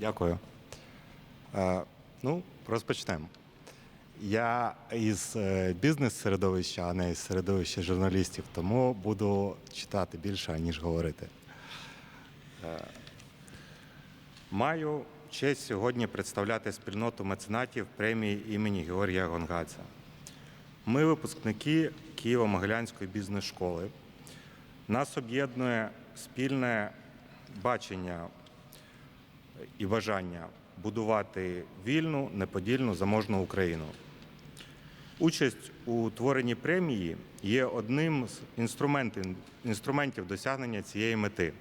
Дякую. Е, ну, розпочнемо. Я із е, бізнес-середовища, а не із середовища журналістів, тому буду читати більше, ніж говорити. Е, маю честь сьогодні представляти спільноту меценатів премії імені Георгія Гонгадзе. Ми випускники Києво-Могилянської бізнес-школи. Нас об'єднує спільне бачення і бажання будувати вільну, неподільну, заможну Україну. Участь у творенні премії є одним з інструментів, досягнення цієї мети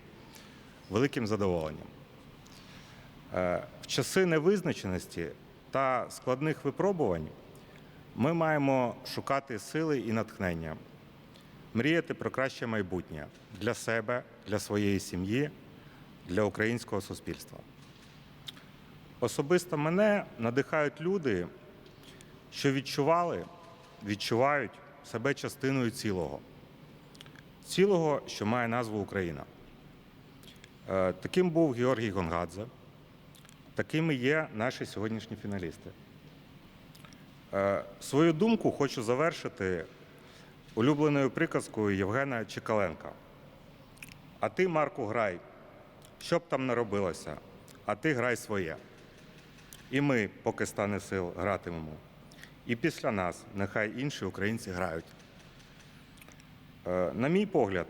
великим задоволенням. Е, В часи невизначеності та складних випробувань ми маємо шукати сили і натхнення, мріяти про краще майбутнє для себе, для своєї сім'ї, для українського суспільства. Особисто мене надихають люди, що відчували, відчувають себе частиною цілого, цілого, що має назву Україна. Е, Таким був Георгій Гонгадзе, такими є наші сьогоднішні фіналісти. Е, Свою думку хочу завершити улюбленою приказкою Євгена Чекаленка. А ти, Марку, грай, що б там не робилося, а ти грай своє. І ми, поки стане сил, гратимемо. І після нас нехай інші українці грають. Е, На мій погляд,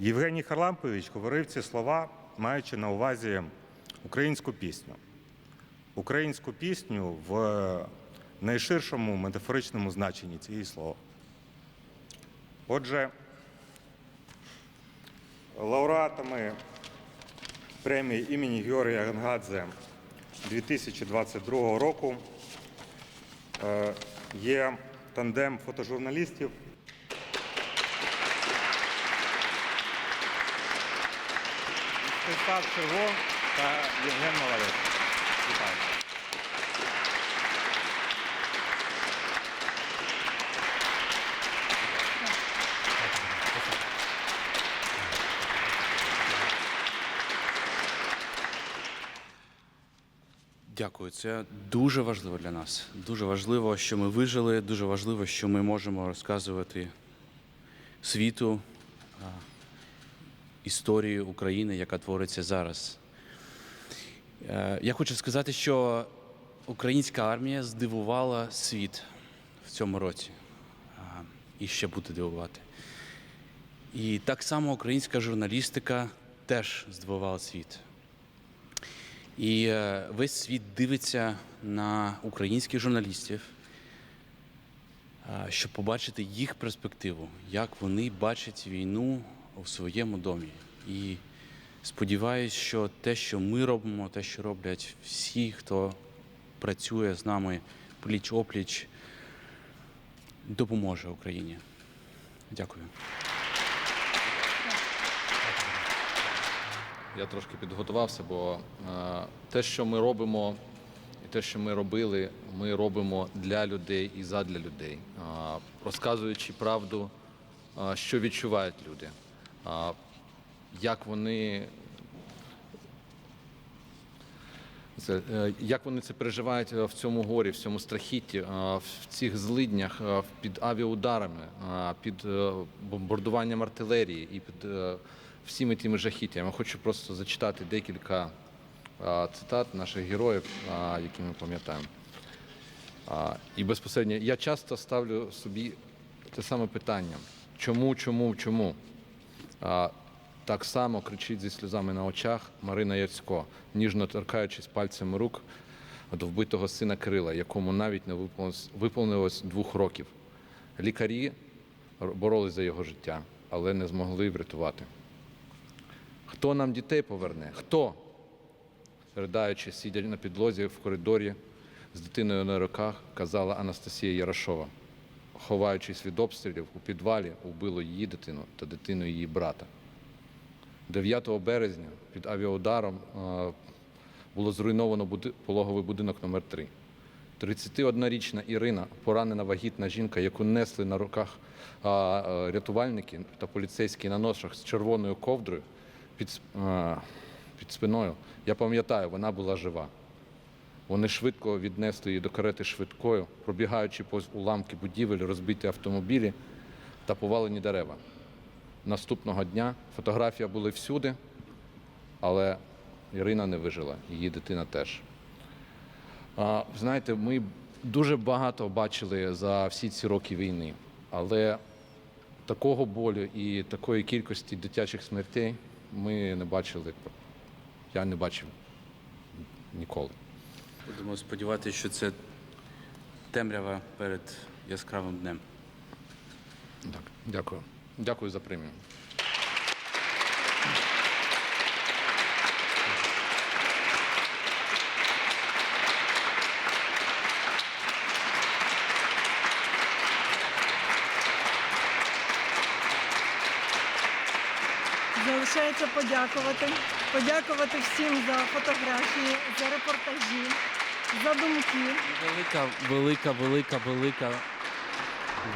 Євгеній Харлампович говорив ці слова, маючи на увазі українську пісню. Українську пісню в найширшому метафоричному значенні цієї слова. Отже, лауреатами премії імені Георгія Гангадзе 2022 року е, є тандем фотожурналістів. Пристав Черво та Євген Малавець. Дякую. Це дуже важливо для нас. Дуже важливо, що ми вижили. Дуже важливо, що ми можемо розказувати світу історію України, яка твориться зараз. Е, Я хочу сказати, що українська армія здивувала світ в цьому році і ще буде дивувати. І так само українська журналістика теж здивувала світ. І е, весь світ дивиться на українських журналістів, щоб побачити їх перспективу, як вони бачать війну у своєму домі. І сподіваюся, що те, що ми робимо, те, що роблять всі, хто працює з нами пліч опліч, допоможе Україні. Дякую. Я трошки підготувався, бо е, те, що ми робимо, і те, що ми робили, ми робимо для людей і задля людей, е, розказуючи правду, е, що відчувають люди, як вони. Це, як вони це переживають в цьому горі, в цьому страхітті, в цих злиднях, під авіаударами, під бомбардуванням артилерії і під всіми тими жахіттями. Хочу просто зачитати декілька цитат наших героїв, які ми пам'ятаємо. І безпосередньо я часто ставлю собі те саме питання: чому, чому, чому? Так само кричить зі сльозами на очах Марина Яцько, ніжно торкаючись пальцями рук до вбитого сина Кирила, якому навіть не виповнилось, виповнилось двох років. Лікарі боролись за його життя, але не змогли врятувати. Хто нам дітей поверне? Хто? Ридаючи, сидя на підлозі в коридорі з дитиною на руках, казала Анастасія Ярошова. Ховаючись від обстрілів, у підвалі вбило її дитину та дитину її брата. 9 березня під авіаударом е, було зруйновано пологовий будинок номер 3 31-річна Ірина, поранена вагітна жінка, яку несли на руках а, рятувальники та поліцейські на ношах з червоною ковдрою, під, с- під спиною. Я пам'ятаю, вона була жива. Вони швидко віднесли її до карети швидкою, пробігаючи повз уламки будівель, розбиті автомобілі та повалені дерева. Наступного дня фотографія були всюди, але Ірина не вижила, її дитина теж. А, знаєте, ми дуже багато бачили за всі ці роки війни, але такого болю і такої кількості дитячих смертей ми не бачили. Я не бачив ніколи. Будемо сподіватися, що це темрява перед яскравим днем. Так, дякую. Дякую за премію. Залишається подякувати. Подякувати всім за фотографії, за репортажі, за думки. Велика, велика, велика, велика,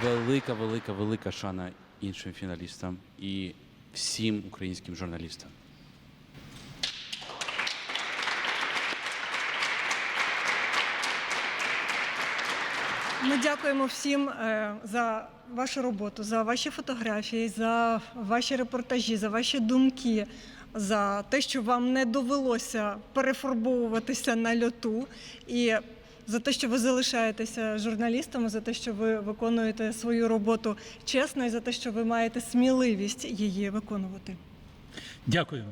велика, велика, велика шана іншим фіналістам і всім українським журналістам. Ми дякуємо всім е, за вашу роботу, за ваші фотографії, за ваші репортажі, за ваші думки, за те, що вам не довелося перефарбовуватися на льоту, і за те, що ви залишаєтеся журналістами, за те, що ви виконуєте свою роботу чесно, і за те, що ви маєте сміливість її виконувати. Дякую.